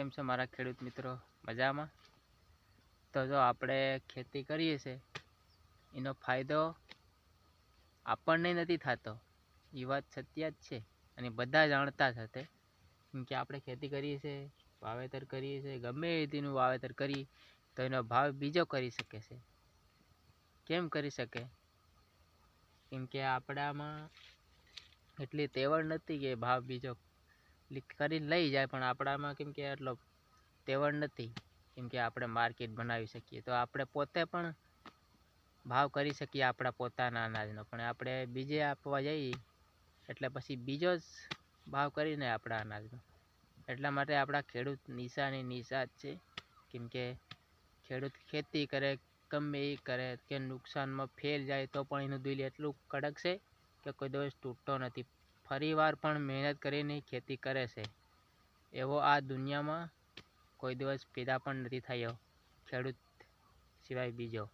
કેમ છો મારા ખેડૂત મિત્રો? મજામાં? તો જો આપણે ખેતી કરીએ છીએ એનો ફાયદો આપણને નથી થતો. એ વાત સત્ય જ છે અને બધા જાણતા જ કેમ કે આપણે ખેતી કરીએ છીએ વાવેતર કરીએ છીએ ગમે તેનું વાવેતર કરી તો એનો ભાવ બીજો કરી શકે છે. કેમ કરી શકે? કેમ કે આપણામાં એટલી તેવડ નથી કે ભાવ બીજો કરીને લઈ જાય, પણ આપણામાં કેમ કે એટલો તેવડ નથી, કેમ કે આપણે માર્કેટ બનાવી શકીએ. તો આપણે પોતે પણ ભાવ કરી શકીએ આપણા પોતાના અનાજનો. પણ આપણે બીજે આપવા જઈએ, એટલે પછી બીજો જ ભાવ કરીને આપણા અનાજનો. એટલા માટે આપણા ખેડૂત નિશાની નિશા જ છે, કેમ કે ખેડૂત ખેતી કરે, ગમે એ કરે, કે નુકસાનમાં ફેલ જાય તો પણ એનું દિલ એટલું કડક છે, કે કોઈ દિવસ તૂટતો નથી. ફરીવાર પણ મહેનત કરીને ખેતી કરે છે. એવો આ દુનિયામાં કોઈ દિવસ પેદા પણ નથી થયો. ખેડૂત સિવાય બીજો.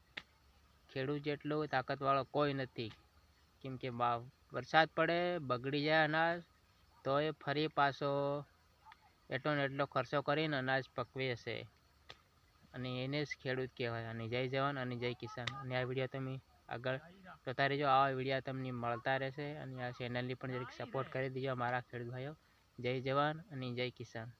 ખેડૂત જેટલો તાકાતવાળો કોઈ નથી. કેમ કે વરસાદ પડે, બગડી જાય અનાજ તો એ ફરી પાછો એટલો ને એટલો ખર્ચો કરીને અનાજ પકવે છે. અને એને જ ખેડૂત કહેવાય. અને જય જવાન, અને જય કિસાન. અને આ વીડિયો તમે આગળ. જોતા રહેજો આવા વીડિયો તમને મળતા રહેશે અને આ ચેનલની પણ જરીક સપોર્ટ કરી દેજો મારા ખેડૂત ભાઈઓ. જય જવાન અને જય કિસાન.